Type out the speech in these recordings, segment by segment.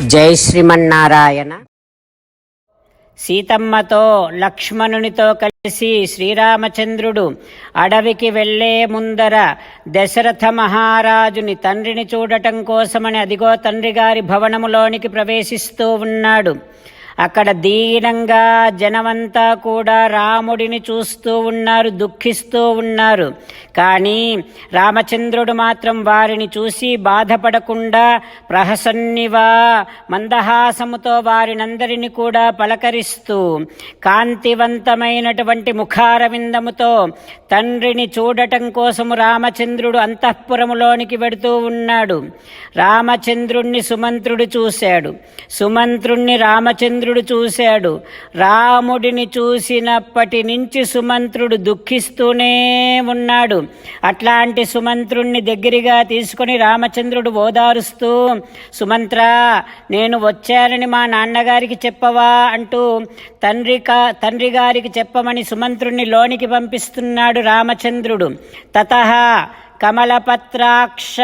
జై శ్రీమన్నారాయణ. సీతమ్మతో లక్ష్మణునితో కలిసి శ్రీరామచంద్రుడు అడవికి వెళ్ళే ముందర దశరథ మహారాజుని తండ్రిని చూడటం కోసమని అదిగో తండ్రి గారి భవనములోనికి ప్రవేశిస్తూ ఉన్నాడు. అక్కడ దీనంగా జనమంతా కూడా రాముడిని చూస్తూ ఉన్నారు దుఃఖిస్తూ ఉన్నారు. కానీ రామచంద్రుడు మాత్రం వారిని చూసి బాధపడకుండా ప్రహసన్నివా మందహాసముతో వారినందరిని కూడా పలకరిస్తూ కాంతివంతమైనటువంటి ముఖారవిందముతో తండ్రిని చూడటం కోసము రామచంద్రుడు అంతఃపురములోనికి వెడుతూ ఉన్నాడు. రామచంద్రుణ్ణి సుమంత్రుడు చూశాడు. సుమంత్రుణ్ణి రామచంద్రుడు చూశాడు. రాముడిని చూసినప్పటి నుంచి సుమంత్రుడు దుఃఖిస్తూనే ఉన్నాడు. అట్లాంటి సుమంత్రుణ్ణి దగ్గరగా తీసుకొని రామచంద్రుడు ఓదారుస్తూ సుమంత్ర నేను వచ్చానని మా నాన్నగారికి చెప్పవా? అంటూ తండ్రి కా తండ్రి గారికి చెప్పమని సుమంత్రుణ్ణి లోనికి పంపిస్తున్నాడు రామచంద్రుడు. తత కమలపత్రాక్ష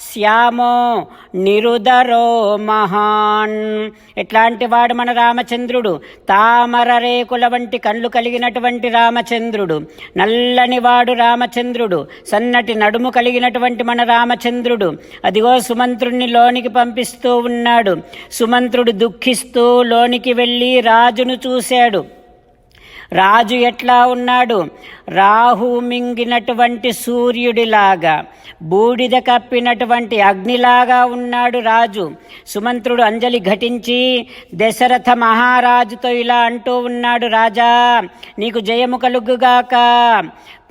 శ్యామో నిరుదరో మహాన్. ఎట్లాంటి వాడు మన రామచంద్రుడు? తామర రేకుల వంటి కళ్ళు కలిగినటువంటి రామచంద్రుడు. నల్లని వాడు రామచంద్రుడు. సన్నటి నడుము కలిగినటువంటి మన రామచంద్రుడు. అదిగో సుమంత్రుణ్ణి లోనికి పంపిస్తూ ఉన్నాడు. సుమంత్రుడు దుఃఖిస్తూ లోనికి వెళ్ళి రాజును చూశాడు. రాజు ఎట్లా ఉన్నాడు? రాహు మింగినటువంటి సూర్యుడిలాగా బూడిద కప్పినటువంటి అగ్నిలాగా ఉన్నాడు రాజు. సుమంత్రుడు అంజలి ఘటించి దశరథ మహారాజుతో ఇలా అంటూ ఉన్నాడు రాజా నీకు జయము కలుగుగాక.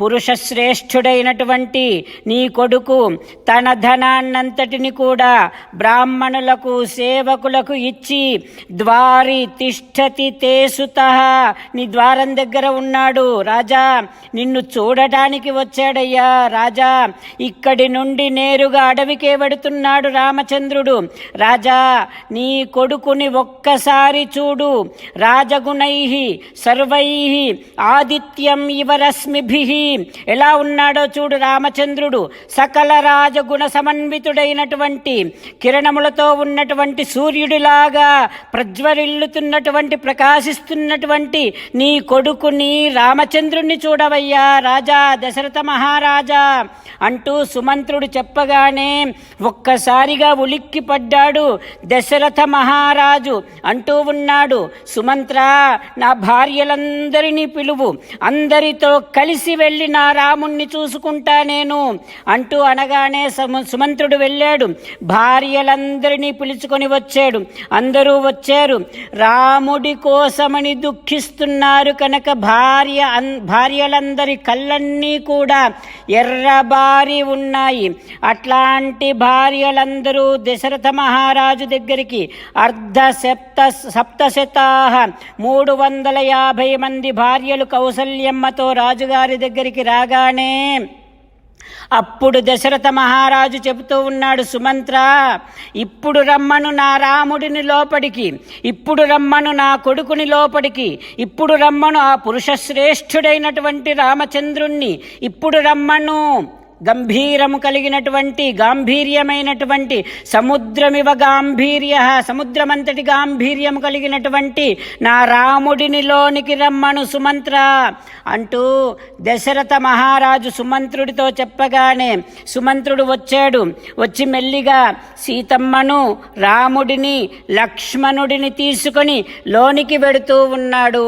పురుష శ్రేష్ఠుడైనటువంటి నీ కొడుకు తన ధనాన్నంతటిని కూడా బ్రాహ్మణులకు సేవకులకు ఇచ్చి ద్వారి తిష్టతి తేసుత నీ ద్వారం దగ్గర ఉన్నాడు. రాజా నిన్ను చూడటానికి వచ్చాడయ్యా రాజా. ఇక్కడి నుండి నేరుగా అడవికే వెడుతున్నాడు రామచంద్రుడు. రాజా నీ కొడుకుని ఒక్కసారి చూడు. రాజగుణై సర్వై ఆదిత్యం ఇవరశ్మిభి ఎలా ఉన్నాడో చూడు రామచంద్రుడు. సకల రాజగుణ సమన్వితుడైనటువంటి కిరణములతో ఉన్నటువంటి సూర్యుడిలాగా ప్రజ్వరిల్లుతున్నటువంటి ప్రకాశిస్తున్నటువంటి నీ కొడుకుని రామచంద్రుణ్ణి చూడవయ్యా రాజా దశరథ మహారాజా అంటూ సుమంత్రుడు చెప్పగానే ఒక్కసారిగా ఉలిక్కి పడ్డాడు దశరథ మహారాజు. అంటూ ఉన్నాడు సుమంత్ర నా భార్యలందరినీ పిలువు. అందరితో కలిసి వెళ్ళి నా రాముణ్ణి చూసుకుంటా నేను. అంటూ అనగానే సుమంత్రుడు వెళ్ళాడు. భార్యలందరినీ పిలుచుకొని వచ్చాడు. అందరూ వచ్చారు. రాముడి కోసమని దుఃఖిస్తున్నారు కనుక భార్య భార్యలందరూ అందరి కళ్ళన్నీ కూడా ఎర్రబారి ఉన్నాయి. అట్లాంటి భార్యలందరూ దశరథ మహారాజు దగ్గరికి అర్ధ సప్త సప్తశతాహ మూడు వందల యాభై మంది భార్యలు కౌసల్యమ్మతో రాజుగారి దగ్గరికి రాగానే అప్పుడు దశరథ మహారాజు చెబుతూ ఉన్నాడు సుమంత్ర ఇప్పుడు రమ్మను నా రాముడిని లోపడికి ఇప్పుడు రమ్మను నా కొడుకుని లోపడికి ఇప్పుడు రమ్మను ఆ పురుష శ్రేష్ఠుడైనటువంటి రామచంద్రుణ్ణి ఇప్పుడు రమ్మను. గంభీరము కలిగినటువంటి గాంభీర్యమైనటువంటి సముద్రమివ గాంభీర్య సముద్రమంతటి గాంభీర్యము కలిగినటువంటి నా రాముడిని లోనికి రమ్మను సుమంత్ర అంటూ దశరథ మహారాజు సుమంత్రుడితో చెప్పగానే సుమంత్రుడు వచ్చాడు. వచ్చి మెల్లిగా సీతమ్మను రాముడిని లక్ష్మణుడిని తీసుకొని లోనికి వెడుతూ ఉన్నాడు.